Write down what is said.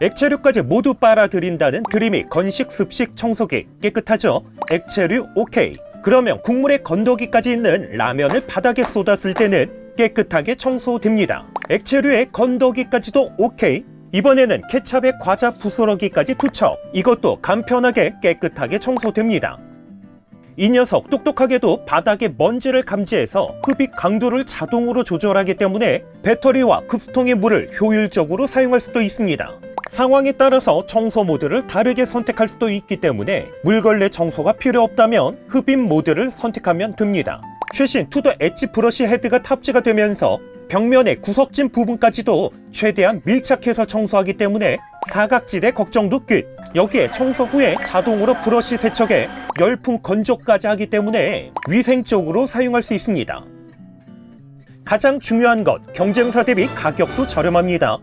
액체류까지 모두 빨아들인다는 드림이 건식 습식 청소기 깨끗하죠? 액체류 오케이. 그러면 국물에 건더기까지 있는 라면을 바닥에 쏟았을 때는 깨끗하게 청소됩니다. 액체류에 건더기까지도 오케이. 이번에는 케찹에 과자 부스러기까지 투척. 이것도 간편하게 깨끗하게 청소됩니다. 이 녀석 똑똑하게도 바닥에 먼지를 감지해서 흡입 강도를 자동으로 조절하기 때문에 배터리와 급수통의 물을 효율적으로 사용할 수도 있습니다. 상황에 따라서 청소 모드를 다르게 선택할 수도 있기 때문에 물걸레 청소가 필요 없다면 흡입 모드를 선택하면 됩니다. 최신 투더 엣지 브러쉬 헤드가 탑재가 되면서 벽면의 구석진 부분까지도 최대한 밀착해서 청소하기 때문에 사각지대 걱정도 끝. 여기에 청소 후에 자동으로 브러쉬 세척에 열풍 건조까지 하기 때문에 위생적으로 사용할 수 있습니다. 가장 중요한 것, 경쟁사 대비 가격도 저렴합니다.